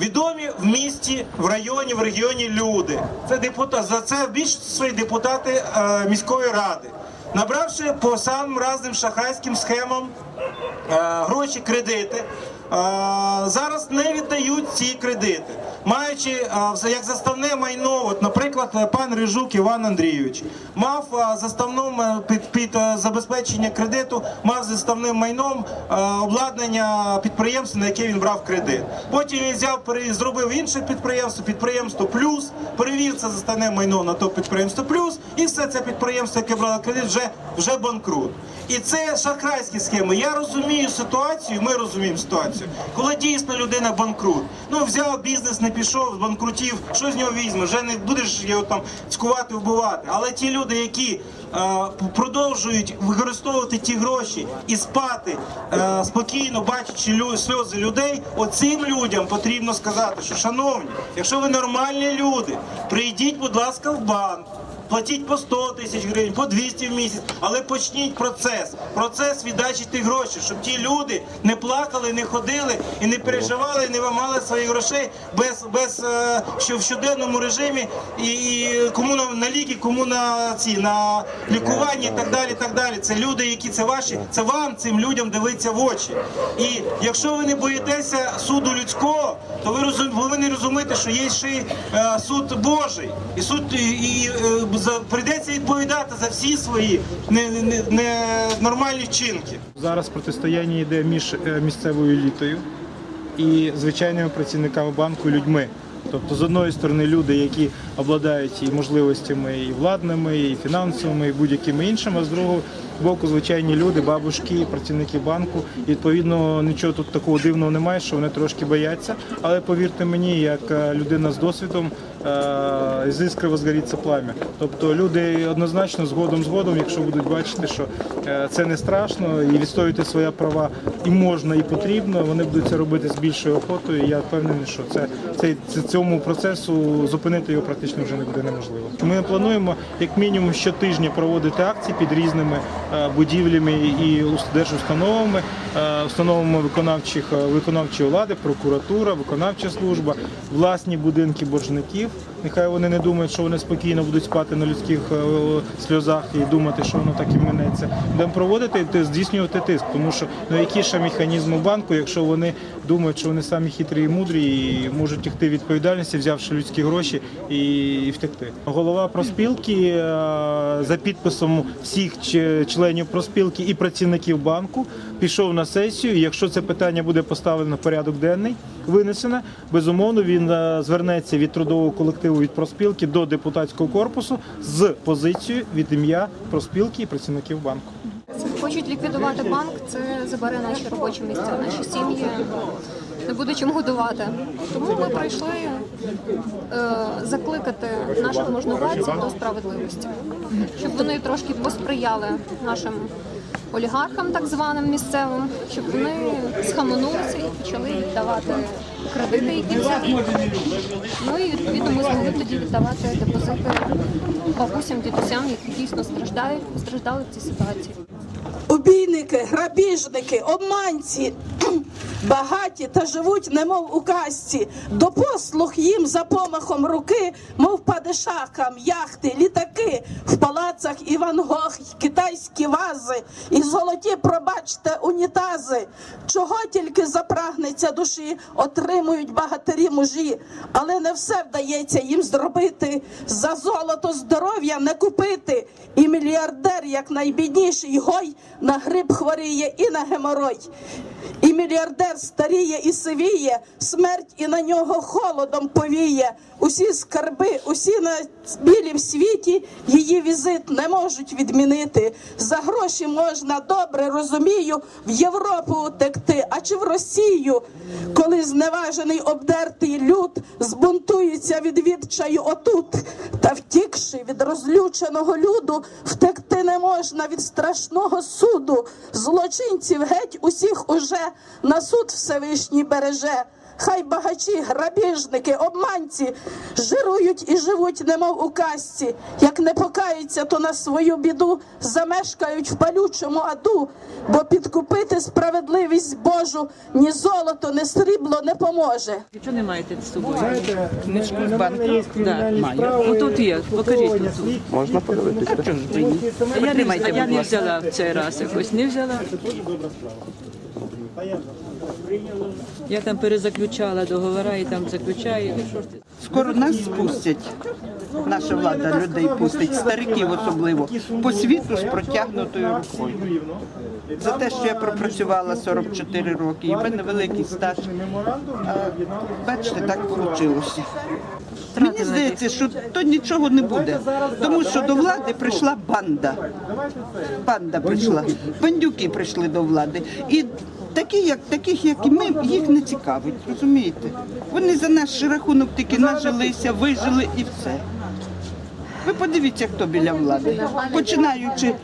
відомі в місті, в районі, в регіоні люди. Це депутат, за це в свої депутати е, міської ради. Набравши по самим разним шахрайським схемам е, гроші, кредити, зараз не віддають ці кредити. Маючи як заставне майно, от, наприклад, пан Рижук Іван Андрійович мав заставним е, під, під е, забезпечення кредиту, мав заставним майном е, обладнання підприємства, на яке він брав кредит. Потім він взяв, зробив інше підприємство, підприємство плюс, перевів це заставне майно на то підприємство плюс, і все це підприємство, яке брало кредит, вже, вже банкрут. І це шахрайські схеми. Я розумію ситуацію, ми розуміємо ситуацію, коли дійсно людина банкрут. Ну взяв бізнес, не пішов, збанкрутів, що з нього візьме? Вже не будеш його там цькувати, вбивати. Але ті люди, які е, продовжують використовувати ті гроші і спати е, спокійно, бачачи лю- сльози людей, оцим людям потрібно сказати, що шановні, якщо ви нормальні люди, прийдіть, будь ласка, в банк. Платіть по 100 тисяч гривень, по 200 в місяць, але почніть процес. Процес віддачі тих грошей, щоб ті люди не плакали, не ходили і не переживали, не вимагали своїх грошей без, без е, що в щоденному режимі і, і кому на, на ліки, кому на ці на лікування і так далі. так далі. Це люди, які це ваші, це вам цим людям дивиться в очі. І якщо ви не боїтеся суду людського, то ви розум, повинні розуміти, що є ще е, суд Божий, і суд і, і е, за, прийдеться відповідати за всі свої не, не, не нормальні вчинки. Зараз протистояння йде між е, місцевою елітою і звичайними працівниками банку людьми. Тобто, з одної сторони, люди, які обладають і можливостями і владними, і фінансовими, і будь-якими іншими, а з другого боку, звичайні люди, бабушки, працівники банку. І відповідно нічого тут такого дивного немає, що вони трошки бояться. Але повірте мені, як е, людина з досвідом, е, з іскри возгоріться плам'я. Тобто люди однозначно згодом згодом, якщо будуть бачити, що е, це не страшно і відстоювати свої права і можна, і потрібно, вони будуть це робити з більшою охотою. І я впевнений, що це, це, це цьому процесу зупинити його практично вже не буде неможливо. Ми плануємо як мінімум щотижня проводити акції під різними будівлями і ус- держустановами, е, установами виконавчих е, виконавчої влади, прокуратура, виконавча служба, власні будинки боржників. Нехай вони не думають, що вони спокійно будуть спати на людських е, сльозах і думати, що воно так і минеться. Будемо проводити і здійснювати тиск, тому що ну які ще механізми банку, якщо вони думають, що вони самі хитрі і мудрі і можуть тягти відповідальності, взявши людські гроші і, втекти. Голова проспілки е, за підписом всіх ч- членів проспілки і працівників банку пішов на сесію. І якщо це питання буде поставлено в порядок денний, винесено, безумовно він е, звернеться від трудового колективу від проспілки до депутатського корпусу з позицією від ім'я проспілки і працівників банку. Хочуть ліквідувати банк, це забере наші робочі місця, наші сім'ї, не буде чим годувати. Тому ми прийшли е, закликати наших можновладців до справедливості, щоб вони трошки посприяли нашим олігархам, так званим місцевим, щоб вони схаменулися і почали віддавати кредити, які взяли. Ну і відповідно ми змогли тоді віддавати депозити бабусям, дідусям, які дійсно страждають, постраждали в цій ситуації. Убійники, грабіжники, обманці, багаті та живуть, немов у казці. До послуг їм за помахом руки, мов падишахам, яхти, літаки, в палацах і Ван Гог, китайські вази, і золоті, пробачте, унітази. Чого тільки запрагнеться душі, отримують багатирі мужі, але не все вдається їм зробити. За золото здоров'я не купити. І мільярдер, як найбідніший гой, на грип хворіє і на геморой. І мільярдер старіє і сивіє, смерть і на нього холодом повіє. Усі скарби, усі на білім світі її візит не можуть відмінити. За гроші можна добре розумію в Європу утекти, а чи в Росію, коли зневажений обдертий люд збунтується від відчаю отут, та втікши від розлюченого люду, втекти не можна від страшного суду. Злочинців геть усіх уже на суд Всевишній береже. Хай багачі, грабіжники, обманці жирують і живуть, немов у казці. Як не покаються, то на свою біду замешкають в палючому аду, бо підкупити справедливість Божу ні золото, ні срібло не поможе. Чого не маєте з собою? Книжку з банку? Да, маю. Отут є, покажіть тут. Можна подивитися? А? А я, не, взяла в цей раз якось, не взяла. Я там перезаключала договори і там заключаю. Скоро нас спустять. Наша влада людей пустить, стариків особливо, по світу з протягнутою рукою. За те, що я пропрацювала 44 роки, і в мене великий стаж. А, бачите, так вийшло. Мені здається, що то нічого не буде, тому що до влади прийшла банда. Банда прийшла, бандюки прийшли до влади. І такі, як таких, як і ми, їх не цікавить, розумієте? Вони за наш рахунок тільки нажилися, вижили і все. Ви подивіться, хто біля влади, починаючи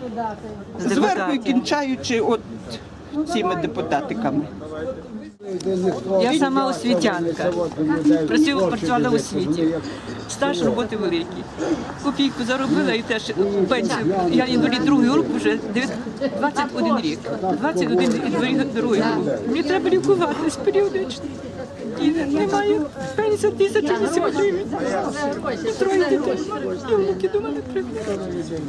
зверху і кінчаючи от цими депутатиками. Я сама освітянка. Працюю, працювала у освіті. Стаж роботи великий. Копійку заробила і теж пенсію. Я інвалід другої групи вже 21 рік. 21 інвалід другої групи. Мені треба лікуватись періодично. І немає пенсія тисяча вісім гривень. І троє дітей. І внуки до мене приходять.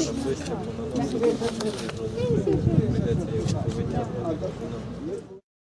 Щоб листя понаносило, прийдеться його повитягувати.